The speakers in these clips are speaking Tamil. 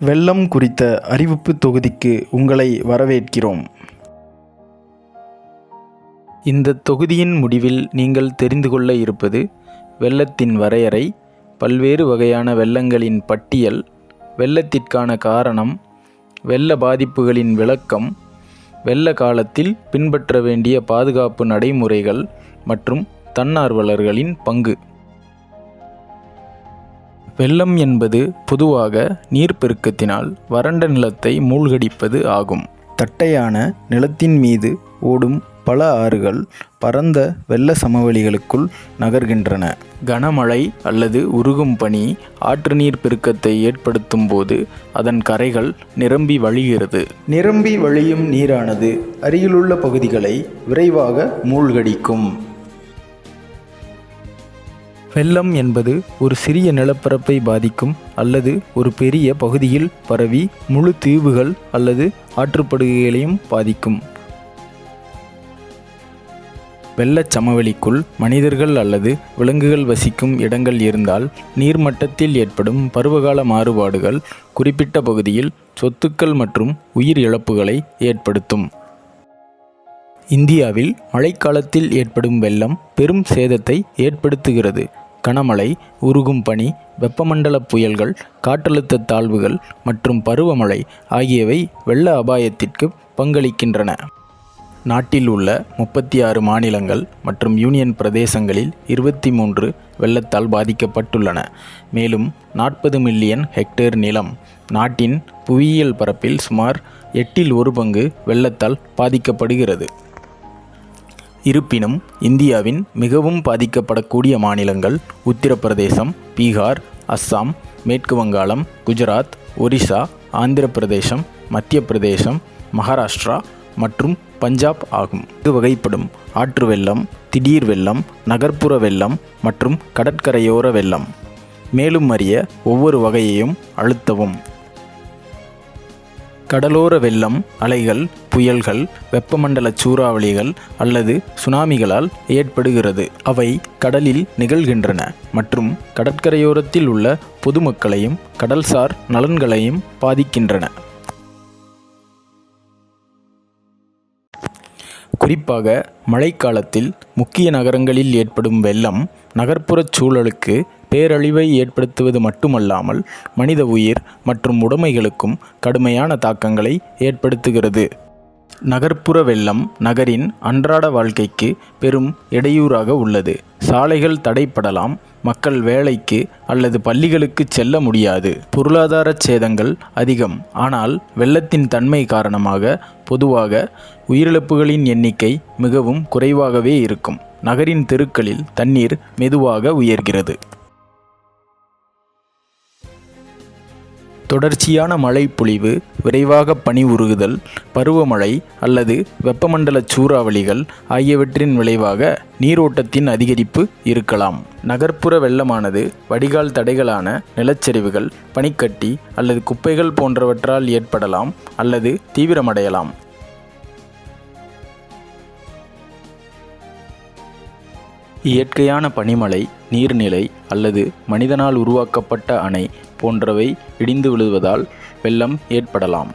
வெள்ளம் குறித்த அறிவிப்பு தொகுதிக்கு உங்களை வரவேற்கிறோம். இந்த தொகுதியின் முடிவில் நீங்கள் தெரிந்து கொள்ள இருப்பது வெள்ளத்தின் வரையறை பல்வேறு வகையான வெள்ளங்களின் பட்டியல் வெள்ளத்திற்கான காரணம் வெள்ள பாதிப்புகளின் விளக்கம் வெள்ள காலத்தில் பின்பற்ற வேண்டிய பாதுகாப்பு நடைமுறைகள் மற்றும் தன்னார்வலர்களின் பங்கு. வெள்ளம் என்பது பொதுவாக நீர்ப்பெருக்கத்தினால் வறண்ட நிலத்தை மூழ்கடிப்பது ஆகும். தட்டையான நிலத்தின் மீது ஓடும் பல ஆறுகள் பரந்த வெள்ள சமவெளிகளுக்குள் நகர்கின்றன. கனமழை அல்லது உருகும் பனி ஆற்று நீர் பெருக்கத்தை ஏற்படுத்தும் போது அதன் கரைகள் நிரம்பி வழிகிறது. நிரம்பி வழியும் நீரானது அருகிலுள்ள பகுதிகளை விரைவாக மூழ்கடிக்கும். வெள்ளம் என்பது ஒரு சிறிய நிலப்பரப்பை பாதிக்கும் அல்லது ஒரு பெரிய பகுதியில் பரவி முழு தீவுகள் அல்லது ஆற்றுப்படுகைகளையும் பாதிக்கும். வெள்ளச் சமவெளிக்குள் மனிதர்கள் அல்லது விலங்குகள் வசிக்கும் இடங்கள் இருந்தால் நீர்மட்டத்தில் ஏற்படும் பருவகால மாறுபாடுகள் குறிப்பிட்ட பகுதியில் சொத்துக்கள் மற்றும் உயிர் இழப்புகளை ஏற்படுத்தும். இந்தியாவில் மழைக்காலத்தில் ஏற்படும் வெள்ளம் பெரும் சேதத்தை ஏற்படுத்துகிறது. கனமழை உருகும் பனி வெப்பமண்டல புயல்கள் காற்றழுத்த தாழ்வுகள் மற்றும் பருவமழை ஆகியவை வெள்ள அபாயத்திற்கு பங்களிக்கின்றன. நாட்டில் உள்ள முப்பத்தி ஆறு மாநிலங்கள் மற்றும் யூனியன் பிரதேசங்களில் இருபத்தி மூன்று வெள்ளத்தால் பாதிக்கப்பட்டுள்ளன. மேலும் நாற்பது மில்லியன் ஹெக்டேர் நிலம் நாட்டின் புவியியல் பரப்பில் சுமார் எட்டில் ஒரு பங்கு வெள்ளத்தால் பாதிக்கப்படுகிறது. இருப்பினும் இந்தியாவின் மிகவும் பாதிக்கப்படக்கூடிய மாநிலங்கள் உத்தரப்பிரதேசம் பீகார் அஸ்ஸாம் மேற்கு வங்காளம் குஜராத் ஒரிசா ஆந்திர பிரதேசம் மத்திய பிரதேசம் மகாராஷ்டிரா மற்றும் பஞ்சாப் ஆகும். இது வகைப்படும். ஆற்று வெள்ளம் திடீர் வெள்ளம் நகர்ப்புற வெள்ளம் மற்றும் கடற்கரையோர வெள்ளம். மேலும் அறிய ஒவ்வொரு வகையையும் அழுத்தவும். கடலோர வெள்ளம் அலைகள் புயல்கள் வெப்பமண்டல சூறாவளிகள் அல்லது சுனாமிகளால் ஏற்படுகிறது. அவை கடலில் நிகழ்கின்றன மற்றும் கடற்கரையோரத்தில் உள்ள பொதுமக்களையும் கடல்சார் நலன்களையும் பாதிக்கின்றன. குறிப்பாக மழைக்காலத்தில் முக்கிய நகரங்களில் ஏற்படும் வெள்ளம் நகர்ப்புறச் சூழலுக்கு பேரழிவை ஏற்படுத்துவது மட்டுமல்லாமல் மனித உயிர் மற்றும் உடைமைகளுக்கும் கடுமையான தாக்கங்களை ஏற்படுத்துகிறது. நகர்ப்புற வெள்ளம் நகரின் அன்றாட வாழ்க்கைக்கு பெரும் இடையூறாக உள்ளது. சாலைகள் தடைப்படலாம் மக்கள் வேலைக்கு அல்லது பள்ளிகளுக்கு செல்ல முடியாது. பொருளாதார சேதங்கள் அதிகம் ஆனால் வெள்ளத்தின் தன்மை காரணமாக பொதுவாக உயிரிழப்புகளின் எண்ணிக்கை மிகவும் குறைவாகவே இருக்கும். நகரின் தெருக்களில் தண்ணீர் மெதுவாக உயர்கிறது. தொடர்ச்சியான மழை பொழிவு விரைவாக பனி உருகுதல் பருவமழை அல்லது வெப்பமண்டல சூறாவளிகள் ஆகியவற்றின் விளைவாக நீரோட்டத்தின் அதிகரிப்பு இருக்கலாம். நகர்ப்புற வெள்ளமானது வடிகால் தடைகளான நிலச்சரிவுகள் பனிக்கட்டி அல்லது குப்பைகள் போன்றவற்றால் ஏற்படலாம் அல்லது தீவிரமடையலாம். இயற்கையான பனிமழை நீர்நிலை அல்லது மனிதனால் உருவாக்கப்பட்ட அணை போன்றவை இடிந்து விழுவதால் வெள்ளம் ஏற்படலாம்.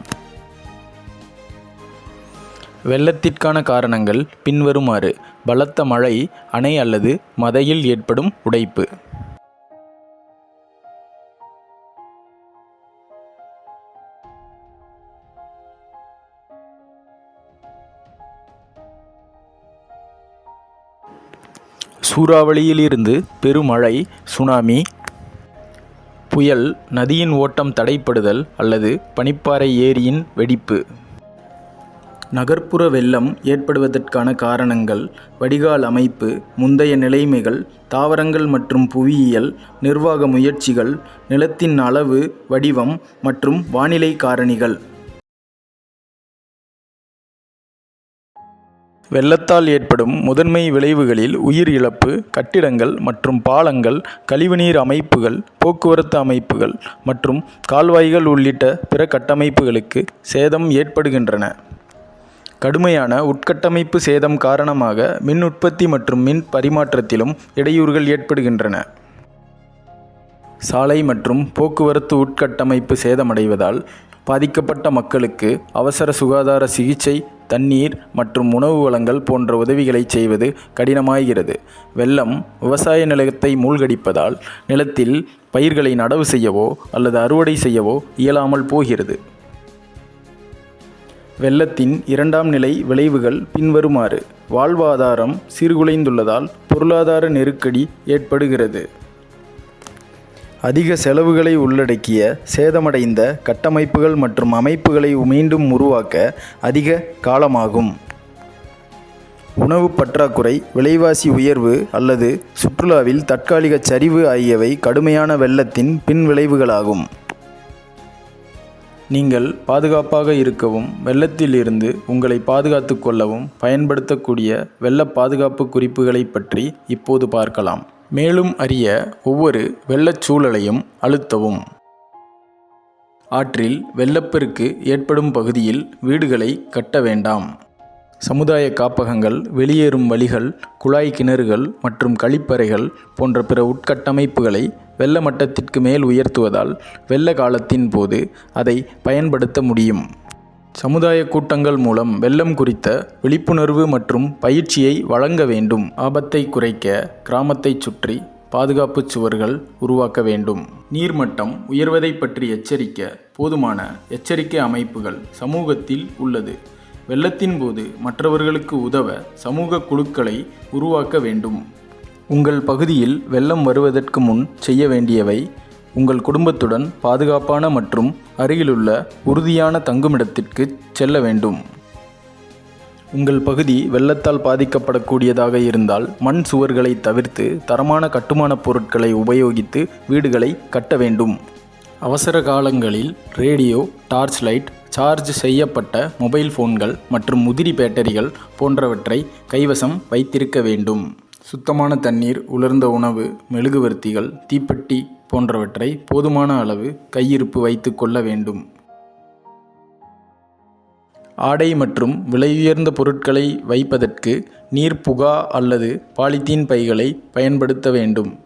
வெள்ளத்திற்கான காரணங்கள் பின்வருமாறு. பலத்த மழை அணை அல்லது மதையில் ஏற்படும் உடைப்பு. சூறாவளியிலிருந்து பெருமழை சுனாமி புயல் நதியின் ஓட்டம் தடைப்படுதல் அல்லது பனிப்பாறை ஏரியின் வெடிப்பு. நகர்ப்புற வெள்ளம் ஏற்படுவதற்கான காரணங்கள் வடிகால் அமைப்பு முந்தைய நிலைமைகள் தாவரங்கள் மற்றும் புவியியல் நிர்வாக முயற்சிகள் நிலத்தின் அளவு வடிவம் மற்றும் வானிலை காரணிகள். வெள்ளத்தால் ஏற்படும் முதன்மை விளைவுகளில் உயிர் இழப்பு கட்டிடங்கள் மற்றும் பாலங்கள் கழிவுநீர் அமைப்புகள் போக்குவரத்து அமைப்புகள் மற்றும் கால்வாய்கள் உள்ளிட்ட பிற கட்டமைப்புகளுக்கு சேதம் ஏற்படுகின்றன. கடுமையான உட்கட்டமைப்பு சேதம் காரணமாக மின் உற்பத்தி மற்றும் மின் பரிமாற்றத்திலும் இடையூறுகள் ஏற்படுகின்றன. சாலை மற்றும் போக்குவரத்து உட்கட்டமைப்பு சேதமடைவதால் பாதிக்கப்பட்ட மக்களுக்கு அவசர சுகாதார சிகிச்சை தண்ணீர் மற்றும் உணவு வழங்கல் போன்ற உதவிகளை செய்வது கடினமாகிறது. வெள்ளம் விவசாய நிலத்தை மூழ்கடிப்பதால் நிலத்தில் பயிர்களை நடவு செய்யவோ அல்லது அறுவடை செய்யவோ இயலாமல் போகிறது. வெள்ளத்தின் இரண்டாம் நிலை விளைவுகள் பின்வருமாறு. வாழ்வாதாரம் சீர்குலைந்துள்ளதால் பொருளாதார நெருக்கடி ஏற்படுகிறது. அதிக செலவுகளை உள்ளடக்கிய சேதமடைந்த கட்டமைப்புகள் மற்றும் அமைப்புகளை மீண்டும் உருவாக்க அதிக காலமாகும். உணவு பற்றாக்குறை விலைவாசி உயர்வு அல்லது சுற்றுலாவில் தற்காலிக சரிவு ஆகியவை கடுமையான வெள்ளத்தின் பின்விளைவுகளாகும் நீங்கள் பாதுகாப்பாக இருக்கவும் வெள்ளத்திலிருந்து உங்களை பாதுகாத்து கொள்ளவும் பயன்படுத்தக்கூடிய வெள்ள பாதுகாப்பு குறிப்புகளை பற்றி இப்போது பார்க்கலாம். மேலும் அறிய ஒவ்வொரு வெள்ளச் சூழலையும் அழுத்தவும். ஆற்றில் வெள்ளப்பெருக்கு ஏற்படும் பகுதியில் வீடுகளை கட்ட வேண்டாம். சமுதாய காப்பகங்கள் வெளியேறும் வழிகள் குழாய் கிணறுகள் மற்றும் கழிப்பறைகள் போன்ற பிற உட்கட்டமைப்புகளை வெள்ள மட்டத்திற்கு மேல் உயர்த்துவதால் வெள்ள காலத்தின் போது அதை பயன்படுத்த முடியும். சமுதாய கூட்டங்கள் மூலம் வெள்ளம் குறித்த விழிப்புணர்வு மற்றும் பயிற்சியை வழங்க வேண்டும். ஆபத்தை குறைக்க கிராமத்தைச் சுற்றி பாதுகாப்பு சுவர்கள் உருவாக்க வேண்டும். நீர்மட்டம் உயர்வதை பற்றி எச்சரிக்க போதுமான எச்சரிக்கை அமைப்புகள் சமூகத்தில் உள்ளது. வெள்ளத்தின் போது மற்றவர்களுக்கு உதவ சமூக குழுக்களை உருவாக்க வேண்டும். உங்கள் பகுதியில் வெள்ளம் வருவதற்கு முன் செய்ய வேண்டியவை உங்கள் குடும்பத்துடன் பாதுகாப்பான மற்றும் அருகிலுள்ள உறுதியான தங்குமிடத்திற்கு செல்ல வேண்டும். உங்கள் பகுதி வெள்ளத்தால் பாதிக்கப்படக்கூடியதாக இருந்தால் மண் சுவர்களை தவிர்த்து தரமான கட்டுமானப் பொருட்களை உபயோகித்து வீடுகளை கட்ட வேண்டும். அவசர காலங்களில் ரேடியோ டார்ச் லைட் சார்ஜ் செய்யப்பட்ட மொபைல் ஃபோன்கள் மற்றும் முதிரி பேட்டரிகள் போன்றவற்றை கைவசம் வைத்திருக்க வேண்டும். சுத்தமான தண்ணீர் உலர்ந்த உணவு மெழுகுவர்த்திகள் தீப்பெட்டி போன்றவற்றை போதுமான அளவு கையிருப்பு வைத்து கொள்ள வேண்டும். ஆடை மற்றும் விலையுயர்ந்த பொருட்களை வைப்பதற்கு நீர் புகா அல்லது பாலித்தீன் பைகளை பயன்படுத்த வேண்டும்.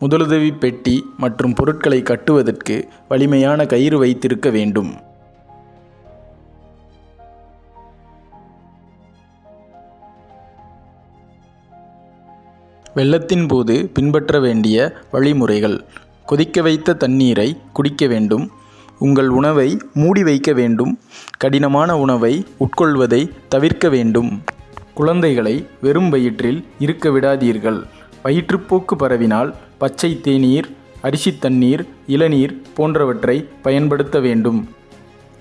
முதலுதவி பெட்டி மற்றும் பொருட்களை கட்டுவதற்கு வலிமையான கயிறு வைத்திருக்க வேண்டும். வெள்ளத்தின் போது பின்பற்ற வேண்டிய வழிமுறைகள். கொதிக்க வைத்த தண்ணீரை குடிக்க வேண்டும். உங்கள் உணவை மூடி வைக்க வேண்டும். கடினமான உணவை உட்கொள்வதை தவிர்க்க வேண்டும். குழந்தைகளை வெறும் வயிற்றில் இருக்க விடாதீர்கள். வயிற்றுப்போக்கு பரவினால் பச்சை தேநீர் அரிசி தண்ணீர் இளநீர் போன்றவற்றை பயன்படுத்த வேண்டும்.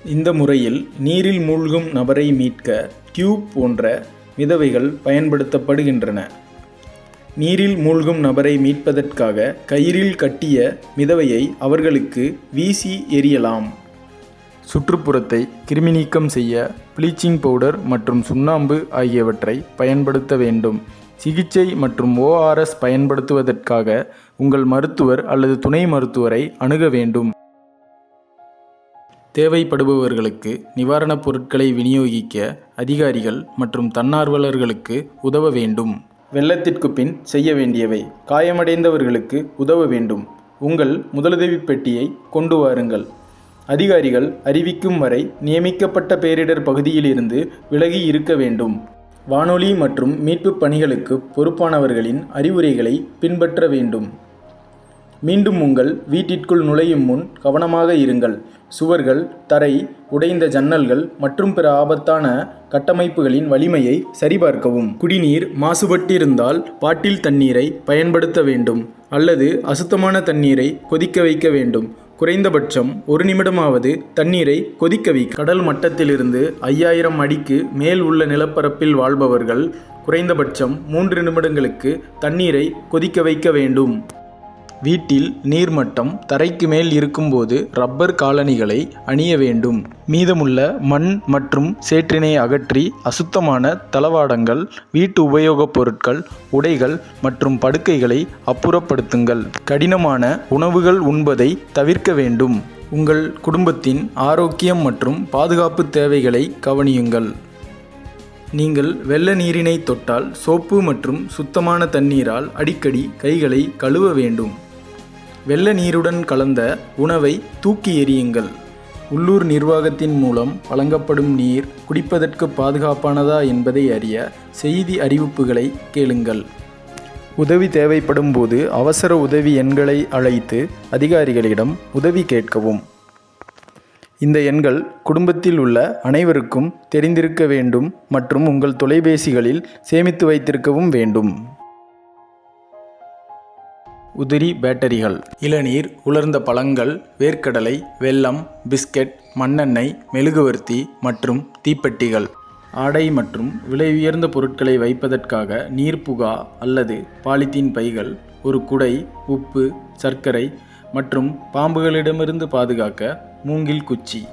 இந்த முறையில் நீரில் மூழ்கும் நபரை மீட்க டியூப் போன்ற மிதவைகள் பயன்படுத்தப்படுகின்றன. நீரில் மூழ்கும் நபரை மீட்பதற்காக கயிறில் கட்டிய மிதவையை அவர்களுக்கு வீசி எறியலாம். சுற்றுப்புறத்தை கிருமி நீக்கம் செய்ய ப்ளீச்சிங் பவுடர் மற்றும் சுண்ணாம்பு ஆகியவற்றை பயன்படுத்த வேண்டும். சிகிச்சை மற்றும் ஓஆர்எஸ் பயன்படுத்துவதற்காக உங்கள் மருத்துவர் அல்லது துணை மருத்துவரை அணுக வேண்டும். தேவைப்படுபவர்களுக்கு நிவாரணப் பொருட்களை விநியோகிக்க அதிகாரிகள் மற்றும் தன்னார்வலர்களுக்கு உதவ வேண்டும். வெள்ளத்திற்கு பின் செய்ய வேண்டியவை. காயமடைந்தவர்களுக்கு உதவ வேண்டும். உங்கள் முதலுதவி பெட்டியை கொண்டு வாருங்கள். அதிகாரிகள் அறிவிக்கும் வரை நியமிக்கப்பட்ட பேரிடர் பகுதியிலிருந்து விலகி இருக்க வேண்டும். வானொலி மற்றும் மீட்புப் பணிகளுக்கு பொறுப்பானவர்களின் அறிவுரைகளை பின்பற்ற வேண்டும். மீண்டும் உங்கள் வீட்டிற்குள் நுழையும் முன் கவனமாக இருங்கள். சுவர்கள் தரை உடைந்த ஜன்னல்கள் மற்றும் பிற ஆபத்தான கட்டமைப்புகளின் வலிமையை சரிபார்க்கவும். குடிநீர் மாசுபட்டிருந்தால் பாட்டில் தண்ணீரை பயன்படுத்த வேண்டும் அல்லது அசுத்தமான தண்ணீரை கொதிக்க வைக்க வேண்டும். குறைந்தபட்சம் ஒரு நிமிடமாவது தண்ணீரை கொதிக்க வை கடல் மட்டத்திலிருந்து ஐயாயிரம் அடிக்கு மேல் உள்ள நிலப்பரப்பில் வாழ்பவர்கள் குறைந்தபட்சம் மூன்று நிமிடங்களுக்கு தண்ணீரை கொதிக்க வைக்க வேண்டும். வீட்டில் நீர்மட்டம் தரைக்கு மேல் இருக்கும்போது ரப்பர் காலணிகளை அணிய வேண்டும். மீதமுள்ள மண் மற்றும் சேற்றினை அகற்றி அசுத்தமான தளவாடங்கள் வீட்டு உபயோகப் பொருட்கள் உடைகள் மற்றும் படுக்கைகளை அப்புறப்படுத்துங்கள். கடினமான உணவுகள் உண்பதை தவிர்க்க வேண்டும். உங்கள் குடும்பத்தின் ஆரோக்கியம் மற்றும் பாதுகாப்பு தேவைகளை கவனியுங்கள். நீங்கள் வெள்ள நீரினை தொட்டால் சோப்பு மற்றும் சுத்தமான தண்ணீரால் அடிக்கடி கைகளை கழுவ வேண்டும். வெள்ள நீருடன் கலந்த உணவை தூக்கி எறியுங்கள். உள்ளூர் நிர்வாகத்தின் மூலம் வழங்கப்படும் நீர் குடிப்பதற்கு பாதுகாப்பானதா என்பதை அறிய செய்தி அறிவிப்புகளை கேளுங்கள். உதவி தேவைப்படும் போது அவசர உதவி எண்களை அழைத்து அதிகாரிகளிடம் உதவி கேட்கவும். இந்த எண்கள் குடும்பத்தில் உள்ள அனைவருக்கும் தெரிந்திருக்க வேண்டும் மற்றும் உங்கள் தொலைபேசிகளில் சேமித்து வைத்திருக்கவும் வேண்டும். உதிரி பேட்டரிகள். இளநீர் உலர்ந்த பழங்கள் வேர்க்கடலை வெல்லம் பிஸ்கட் மண்ணெண்ணெய் மெழுகுவர்த்தி மற்றும் தீப்பெட்டிகள். ஆடை மற்றும் விலை உயர்ந்த பொருட்களை வைப்பதற்காக நீர்ப்புகா அல்லது பாலித்தீன் பைகள் ஒரு குடை உப்பு சர்க்கரை மற்றும் பாம்புகளிடமிருந்து பாதுகாக்க மூங்கில் குச்சி.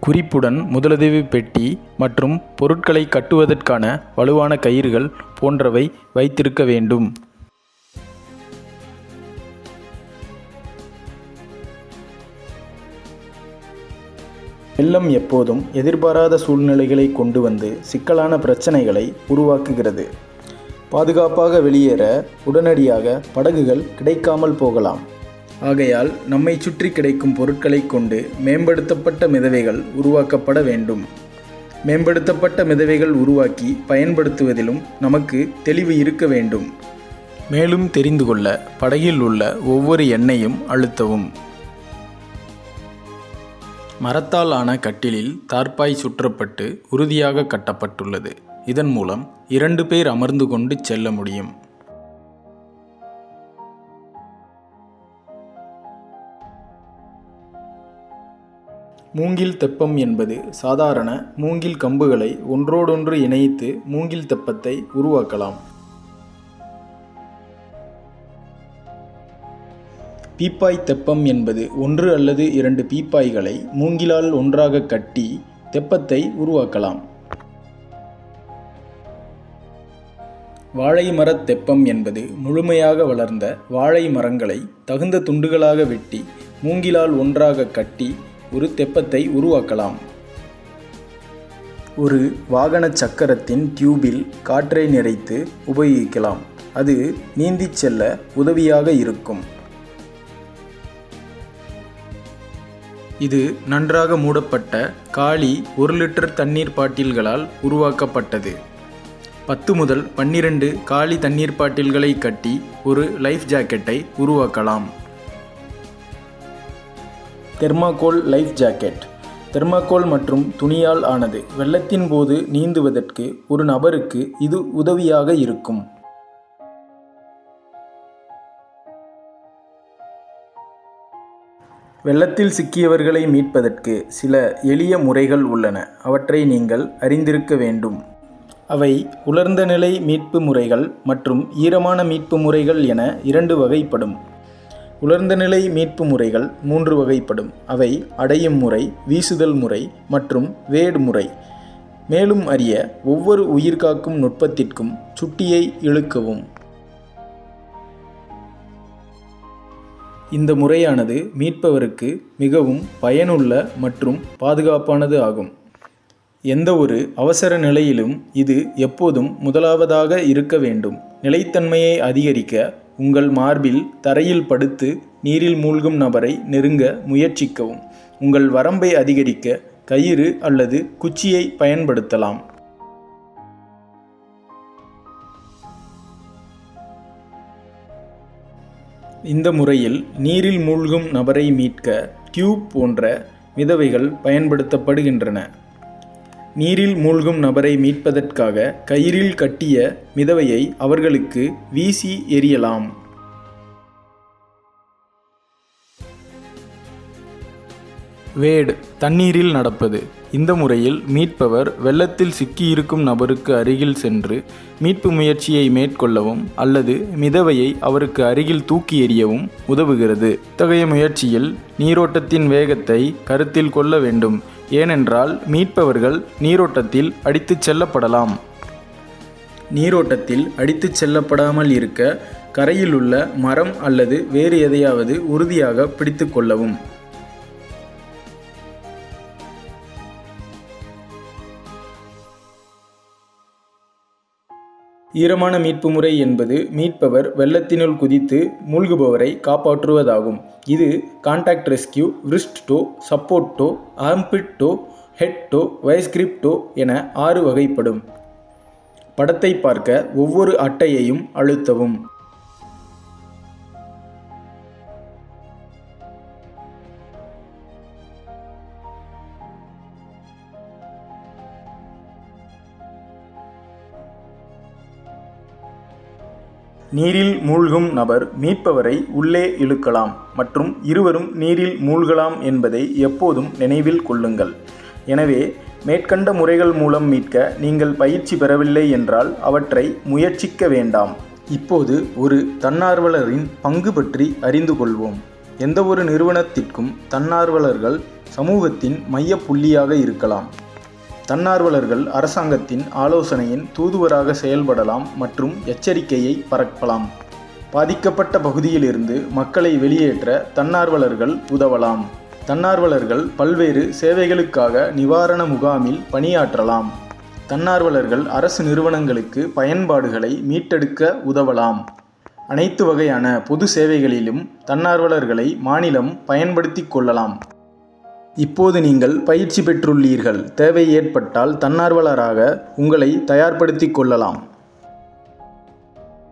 குறிப்புடன் முதலுதவி பெட்டி மற்றும் பொருட்களை கட்டுவதற்கான வலுவான கயிறுகள் போன்றவை வைத்திருக்க வேண்டும். வெள்ளம் எப்போதும் எதிர்பாராத சூழ்நிலைகளை கொண்டு வந்து சிக்கலான பிரச்சனைகளை உருவாக்குகிறது. பாதுகாப்பாக வெளியேற உடனடியாக படகுகள் கிடைக்காமல் போகலாம். ஆகையால் நம்மை சுற்றி கிடைக்கும் பொருட்களை கொண்டு மேம்படுத்தப்பட்ட மிதவைகள் உருவாக்கப்பட வேண்டும். மேம்படுத்தப்பட்ட மிதவைகள் உருவாக்கி பயன்படுத்துவதிலும் நமக்கு தெளிவு இருக்க வேண்டும். மேலும் தெரிந்து கொள்ள படகில் உள்ள ஒவ்வொரு எண்ணையும் அழுத்தவும். மரத்தால் ஆன கட்டிலில் தார்ப்பாய் சுற்றப்பட்டு உறுதியாக கட்டப்பட்டுள்ளது. இதன் மூலம் இரண்டு பேர் அமர்ந்து கொண்டு செல்ல முடியும். மூங்கில் தெப்பம் என்பது சாதாரண மூங்கில் கம்புகளை ஒன்றோடொன்று இணைத்து மூங்கில் தெப்பத்தை உருவாக்கலாம். பீப்பாய் தெப்பம் என்பது ஒன்று அல்லது இரண்டு பீப்பாய்களை மூங்கிலால் ஒன்றாக கட்டி தெப்பத்தை உருவாக்கலாம். வாழை மரத் தெப்பம் என்பது முழுமையாக வளர்ந்த வாழை மரங்களை தகுந்த துண்டுகளாக வெட்டி மூங்கிலால் ஒன்றாக கட்டி ஒரு தெப்பத்தை உருவாக்கலாம். ஒரு வாகன சக்கரத்தின் டியூபில் காற்றை நிறைத்து உபயோகிக்கலாம். அது நீந்திச் செல்ல உதவியாக இருக்கும். இது நன்றாக மூடப்பட்ட காலி ஒரு லிட்டர் தண்ணீர் பாட்டில்களால் உருவாக்கப்பட்டது. பத்து முதல் பன்னிரண்டு காலி தண்ணீர் பாட்டில்களை கட்டி ஒரு லைஃப் ஜாக்கெட்டை உருவாக்கலாம். Thermocol life jacket. தெர்மாகோல் மற்றும் துணியால் ஆனது வெள்ளத்தின் போது நீந்துவதற்கு ஒரு நபருக்கு இது உதவியாக இருக்கும். வெள்ளத்தில் சிக்கியவர்களை மீட்பதற்கு சில எளிய முறைகள் உள்ளன. அவற்றை நீங்கள் அறிந்திருக்க வேண்டும். அவை உலர்ந்த நிலை மீட்பு முறைகள் மற்றும் ஈரமான மீட்பு முறைகள் என இரண்டு வகைப்படும். உலர்ந்த நிலை மீட்பு முறைகள் மூன்று வகைப்படும். அவை அடையும் முறை வீசுதல் முறை மற்றும் வேடு முறை. மேலும் அறிய ஒவ்வொரு உயிர்காக்கும் நுட்பத்திற்கும் சுட்டியை இழுக்கவும். இந்த முறையானது மீட்பவருக்கு மிகவும் பயனுள்ள மற்றும் பாதுகாப்பானது ஆகும். எந்த ஒரு அவசர நிலையிலும் இது எப்போதும் முதலாவதாக இருக்க வேண்டும். நிலைத்தன்மையை அதிகரிக்க உங்கள் மார்பில் தரையில் படுத்து நீரில் மூழ்கும் நபரை நெருங்க முயற்சிக்கவும். உங்கள் வரம்பை அதிகரிக்க கயிறு அல்லது குச்சியை பயன்படுத்தலாம். இந்த முறையில் நீரில் மூழ்கும் நபரை மீட்க டியூப் போன்ற மிதவைகள் பயன்படுத்தப்படுகின்றன. நீரில் மூழ்கும் நபரை மீட்பதற்காக கயிறில் கட்டிய மிதவையை அவர்களுக்கு வீசி எறியலாம். வேடு தண்ணீரில் நடப்பது. இந்த முறையில் மீட்பவர் வெள்ளத்தில் சிக்கியிருக்கும் நபருக்கு அருகில் சென்று மீட்பு முயற்சியை மேற்கொள்ளவும் அல்லது மிதவையை அவருக்கு அருகில் தூக்கி எறியவும் உதவுகிறது. இத்தகைய முயற்சியில் நீரோட்டத்தின் வேகத்தை கருத்தில் கொள்ள வேண்டும். ஏனென்றால் மீட்பவர்கள் நீரோட்டத்தில் அடித்துச் செல்லப்படலாம். நீரோட்டத்தில் அடித்துச் செல்லப்படாமல் இருக்க கரையில் உள்ள மரம் அல்லது வேறு எதையாவது உறுதியாக பிடித்து கொள்ளவும். ஈரமான மீட்பு முறை என்பது மீட்பவர் வெள்ளத்தினுள் குதித்து மூழ்குபவரை காப்பாற்றுவதாகும். இது contact rescue wrist tow support tow armpit tow head tow vice grip tow என ஆறு வகைப்படும். படத்தை பார்க்க ஒவ்வொரு அட்டையையும் அழுத்தவும். நீரில் மூழ்கும் நபர் மீட்பவரை உள்ளே இழுக்கலாம் மற்றும் இருவரும் நீரில் மூழ்கலாம் என்பதை எப்போதும் நினைவில் கொள்ளுங்கள். எனவே மேற்கண்ட முறைகள் மூலம் மீட்க நீங்கள் பயிற்சி பெறவில்லை என்றால் அவற்றை முயற்சிக்க வேண்டாம். இப்போது ஒரு தன்னார்வலரின் பங்கு பற்றி அறிந்து கொள்வோம். எந்தவொரு நிறுவனத்திற்கும் தன்னார்வலர்கள் சமூகத்தின் மைய புள்ளியாக இருக்கலாம். தன்னார்வலர்கள் அரசாங்கத்தின் ஆலோசனையின் தூதுவராக செயல்படலாம் மற்றும் எச்சரிக்கையை பரப்பலாம். பாதிக்கப்பட்ட பகுதியிலிருந்து மக்களை வெளியேற்ற தன்னார்வலர்கள் உதவலாம். தன்னார்வலர்கள் பல்வேறு சேவைகளுக்காக நிவாரண முகாமில் பணியாற்றலாம். தன்னார்வலர்கள் அரசு நிறுவனங்களுக்கு பயன்பாடுகளை மீட்டெடுக்க உதவலாம். அனைத்து வகையான பொது சேவைகளிலும் தன்னார்வலர்களை மாநிலம் பயன்படுத்திக் கொள்ளலாம். இப்போது நீங்கள் பயிற்சி பெற்றுள்ளீர்கள். தேவை ஏற்பட்டால் தன்னார்வலராக உங்களை தயார்படுத்திக் கொள்ளலாம்.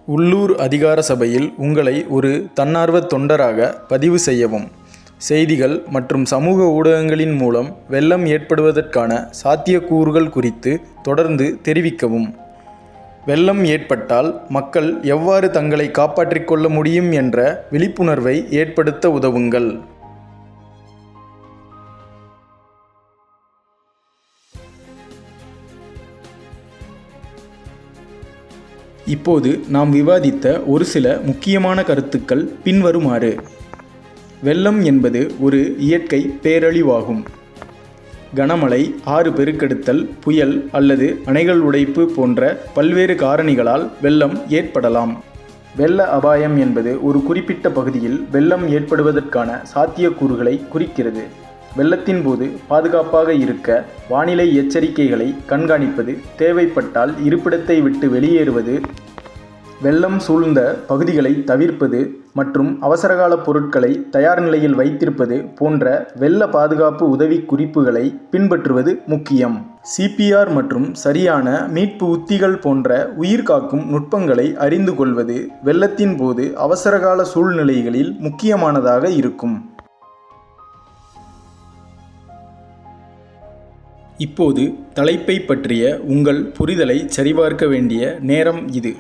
உள்ளூர் அதிகார சபையில் உங்களை ஒரு தன்னார்வ தொண்டராக பதிவு செய்யவும். செய்திகள் மற்றும் சமூக ஊடகங்களின் மூலம் வெள்ளம் ஏற்படுவதற்கான சாத்தியக்கூறுகள் குறித்து தொடர்ந்து தெரிவிக்கவும். வெள்ளம் ஏற்பட்டால் மக்கள் எவ்வாறு தங்களை காப்பாற்றிக்கொள்ள முடியும் என்ற விழிப்புணர்வை ஏற்படுத்த உதவுங்கள். இப்போது நாம் விவாதித்த ஒரு சில முக்கியமான கருத்துக்கள் பின்வருமாறு. வெள்ளம் என்பது ஒரு இயற்கை பேரழிவாகும். கனமழை ஆறு பெருக்கெடுத்தல் புயல் அல்லது அணைகள் உடைப்பு போன்ற பல்வேறு காரணிகளால் வெள்ளம் ஏற்படலாம். வெள்ள அபாயம் என்பது ஒரு குறிப்பிட்ட பகுதியில் வெள்ளம் ஏற்படுவதற்கான சாத்தியக்கூறுகளை குறிக்கிறது. வெள்ளத்தின் போது பாதுகாப்பாக இருக்க வானிலை எச்சரிக்கைகளை கண்காணிப்பது தேவைப்பட்டால் இருப்பிடத்தை விட்டு வெளியேறுவது வெள்ளம் சூழ்ந்த பகுதிகளை தவிர்ப்பது மற்றும் அவசரகால பொருட்களை தயார் நிலையில் வைத்திருப்பது போன்ற வெள்ள பாதுகாப்பு உதவி குறிப்புகளை பின்பற்றுவது முக்கியம். சிபிஆர் மற்றும் சரியான மீட்பு உத்திகள் போன்ற உயிர்காக்கும் நுட்பங்களை அறிந்து கொள்வது வெள்ளத்தின் போது அவசரகால சூழ்நிலைகளில் முக்கியமானதாக இருக்கும். இப்போது தலைப்பை பற்றிய உங்கள் புரிதலை சரிபார்க்க வேண்டிய நேரம் இது.